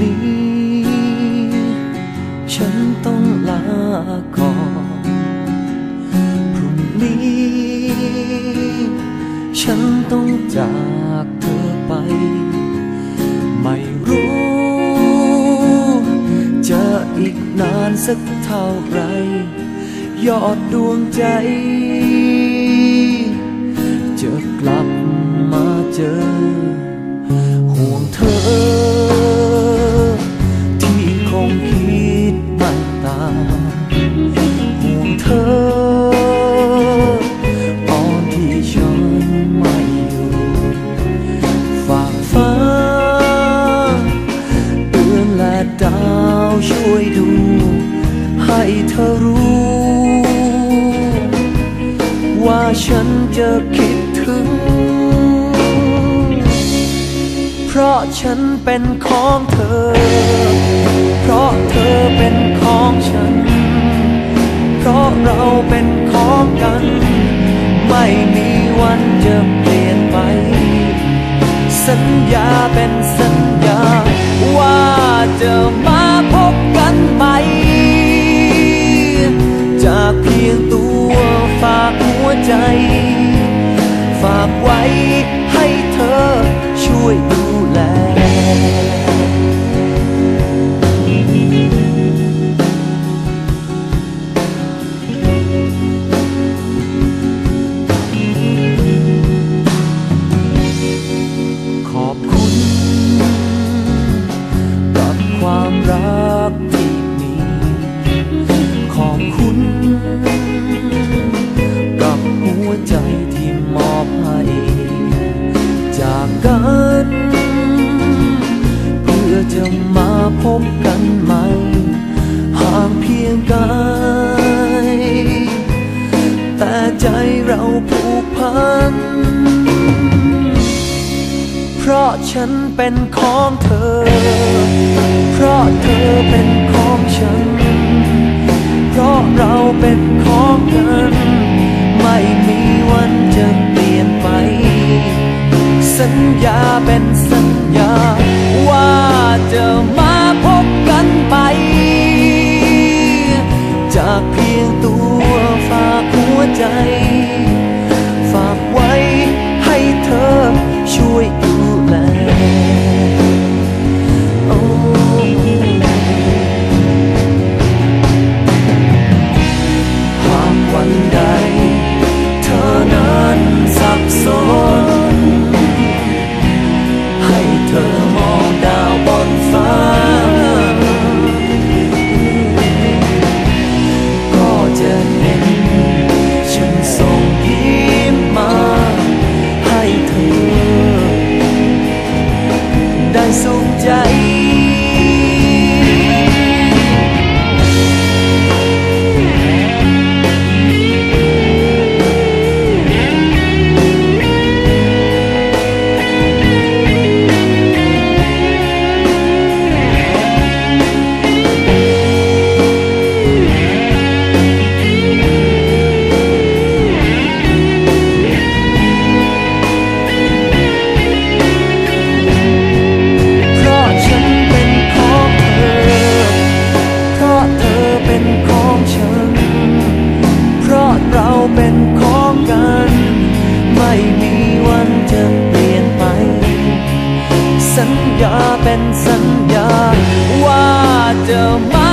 นี้ ฉันต้องลาก่อนพรุ่งนี้ ฉันต้องจากเธอไป ไม่รู้ จะอีกนานสักเท่าไร ยอดดวงใจ จะกลับมาเจอ ห่วงเธอ ให้เธอรู้ ว่าฉันจะคิดถึง เพราะฉันเป็นของเธอ เพราะเธอเป็นของฉัน เพราะเราเป็นของกัน ไม่มีวันจะเปลี่ยนไป สัญญาเป็นสัญญา ว่าจะม ความรักที่มีขอบคุณกับหัวใจที่มอบให้จากกัน เพื่อจะมาพบกันใหม่ห่างเพียงกายแต่ใจเราผูกพัน เพราะฉันเป็นของเธอ พราะเธอเป็นของฉัน เพราะเราเป็นของกัน ไม่มีวันจะเปลี่ยนไป สัญญาเป็นสัญญาว่าจะ ได้สุ ญญาเป็นสัญญาว่าจะมา